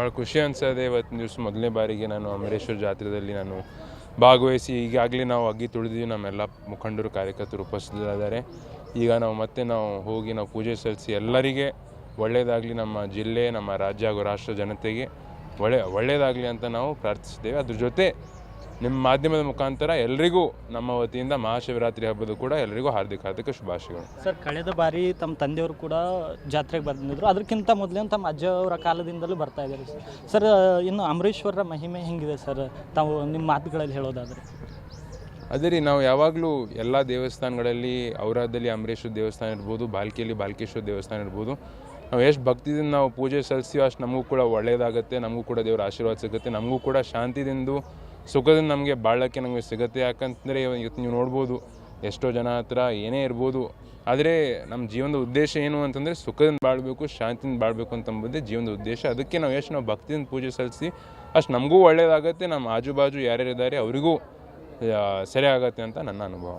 ಭಾಳ ಖುಷಿ ಅನ್ಸದೆ ಇವತ್ತಿನ ದಿವಸ ಮೊದಲನೇ ಬಾರಿಗೆ ನಾನು ಅಮರೇಶ್ವರ ಜಾತ್ರೆಯಲ್ಲಿ ನಾನು ಭಾಗವಹಿಸಿ, ಈಗಾಗಲೇ ನಾವು ಅಗ್ಗಿ ತುಳಿದೀವಿ ನಮ್ಮೆಲ್ಲ ಮುಖಂಡರು, ಕಾರ್ಯಕರ್ತರು ಉಪಸ್ಥಿತರಿದ್ದಾರೆ. ಈಗ ನಾವು ಮತ್ತೆ ನಾವು ಹೋಗಿ ನಾವು ಪೂಜೆ ಸಲ್ಲಿಸಿ ಎಲ್ಲರಿಗೆ ಒಳ್ಳೆಯದಾಗಲಿ ನಮ್ಮ ಜಿಲ್ಲೆ, ನಮ್ಮ ರಾಜ್ಯ ಹಾಗೂ ರಾಷ್ಟ್ರ ಜನತೆಗೆ ಒಳ್ಳೆ ಒಳ್ಳೆಯದಾಗಲಿ ಅಂತ ನಾವು ಪ್ರಾರ್ಥಿಸಿದ್ದೇವೆ. ಅದ್ರ ಜೊತೆ ನಿಮ್ಮ ಮಾಧ್ಯಮದ ಮುಖಾಂತರ ಎಲ್ಲರಿಗೂ ನಮ್ಮ ವತಿಯಿಂದ ಮಹಾಶಿವರಾತ್ರಿ ಹಬ್ಬದ ಕೂಡ ಎಲ್ಲರಿಗೂ ಹಾರ್ದಿಕ ಹಾರ್ದಿಕ ಶುಭಾಶಯಗಳು. ಸರ್ ಕಳೆದ ಬಾರಿ ತಮ್ಮ ತಂದೆಯವರು ಕೂಡ ಜಾತ್ರೆಗೆ ಬಂದಿದ್ರು. ಅದಕ್ಕಿಂತ ಮೊದಲೇ ತಮ್ಮ ಅಜ್ಜವರ ಕಾಲದಿಂದಲೂ ಬರ್ತಾ ಇದ್ದಾರೆ ಸರ್. ಸರ್ ಇನ್ನು ಅಮರೇಶ್ವರರ ಮಹಿಮೆ ಹೆಂಗಿದೆ ಸರ್? ತಾವು ನಿಮ್ಮ ಮಾತುಗಳಲ್ಲಿ ಹೇಳೋದಾದರೆ. ಅದೇ ರೀ ನಾವು ಯಾವಾಗಲೂ ಎಲ್ಲ ದೇವಸ್ಥಾನಗಳಲ್ಲಿ ಔರಾದಲ್ಲಿ ಅಮರೇಶ್ವರ ದೇವಸ್ಥಾನ ಇರ್ಬೋದು ಬಾಲ್ಕಿಯಲ್ಲಿ ಬಾಲ್ಕೇಶ್ವರ ದೇವಸ್ಥಾನ ಇರ್ಬೋದು. ನಾವು ಎಷ್ಟು ಭಕ್ತಿದಿಂದ ನಾವು ಪೂಜೆ ಸಲ್ಲಿಸ್ತೀವೋ. ಅಷ್ಟು ನಮಗೂ ಕೂಡ ಒಳ್ಳೆಯದಾಗುತ್ತೆ ನಮಗೂ ಕೂಡ ದೇವರ ಆಶೀರ್ವಾದ ಸಿಗುತ್ತೆ ನಮಗೂ ಕೂಡ ಶಾಂತಿದಿಂದ ಸುಖದಿಂದ ನಮಗೆ ಬಾಳಕ್ಕೆ ನಮಗೆ ಸಿಗುತ್ತೆ. ಯಾಕಂತಂದರೆ ಇವತ್ತು ನೀವು ನೋಡ್ಬೋದು, ಎಷ್ಟೋ ಜನ ಹತ್ರ ಏನೇ ಇರ್ಬೋದು, ಆದರೆ ನಮ್ಮ ಜೀವನದ ಉದ್ದೇಶ ಏನು ಅಂತಂದರೆ ಸುಖದಿಂದ ಬಾಳಬೇಕು, ಶಾಂತಿಯಿಂದ ಬಾಳಬೇಕು ಅಂತಂಬುದೇ ಜೀವನದ ಉದ್ದೇಶ. ಅದಕ್ಕೆ ನಾವು ಎಷ್ಟು ನಾವು ಭಕ್ತಿಯಿಂದ ಪೂಜೆ ಸಲ್ಲಿಸಿ, ಅಷ್ಟು ನಮಗೂ ಒಳ್ಳೆಯದಾಗತ್ತೆ ನಮ್ಮ ಆಜು ಬಾಜು ಯಾರ್ಯಾರಿದ್ದಾರೆ ಅವರಿಗೂ ಸರಿ ಆಗತ್ತೆ ಅಂತ ನನ್ನ ಅನುಭವ.